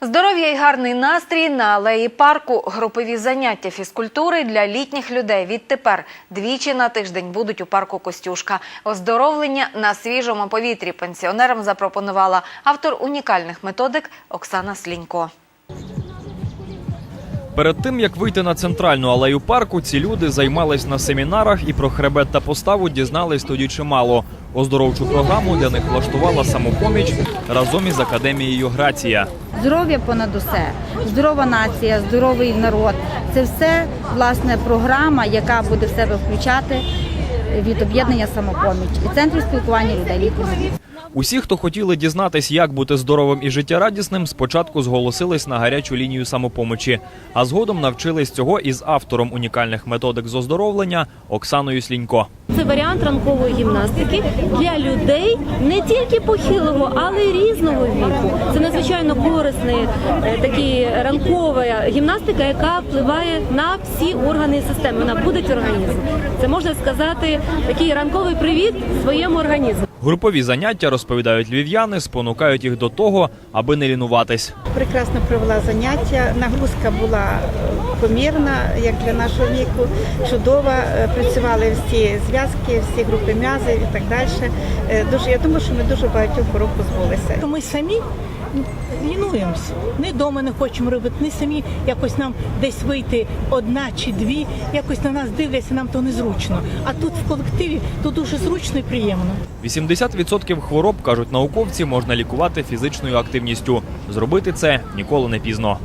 Здоров'я і гарний настрій на алеї парку. Групові заняття фізкультури для літніх людей. Відтепер двічі на тиждень будуть у парку Костюшка. Оздоровлення на свіжому повітрі пенсіонерам запропонувала автор унікальних методик Оксана Слінько. Перед тим як вийти на центральну алею парку, ці люди займались на семінарах і про хребет та поставу дізнались тоді чимало. Оздоровчу програму для них влаштувала самопоміч разом із академією Грація. Здоров'я понад усе, здорова нація, здоровий народ це все власне програма, яка буде в себе включати від об'єднання самопоміч і центру спілкування людей літніх. Усі, хто хотіли дізнатись, як бути здоровим і життєрадісним, спочатку зголосились на гарячу лінію самопомочі, а згодом навчились цього із автором унікальних методик з оздоровлення Оксаною Слінько. Варіант ранкової гімнастики для людей не тільки похилого, але й різного віку. Це надзвичайно корисна е, такі ранкова гімнастика, яка впливає на всі органи і системи. Вона будить організм. Це можна сказати такий ранковий привіт своєму організму. Групові заняття розповідають львів'яни, спонукають їх до того, аби не лінуватись. прекрасно провела заняття. Нагрузка була е, помірна, як для нашого віку, чудова. Е, Працювали всі зв'язки, всі групи м'язів і так далі. Е, Дуже я думаю, що ми дуже багатьох хвороб позбулися. Ми самі лінуємося. Ні вдома не хочемо робити, ні самі якось нам десь вийти одна чи дві, якось на нас дивляться, нам то незручно. А тут в колективі то дуже зручно і приємно. 80% хвороб, кажуть науковці, можна лікувати фізичною активністю. Зробити це ніколи не пізно.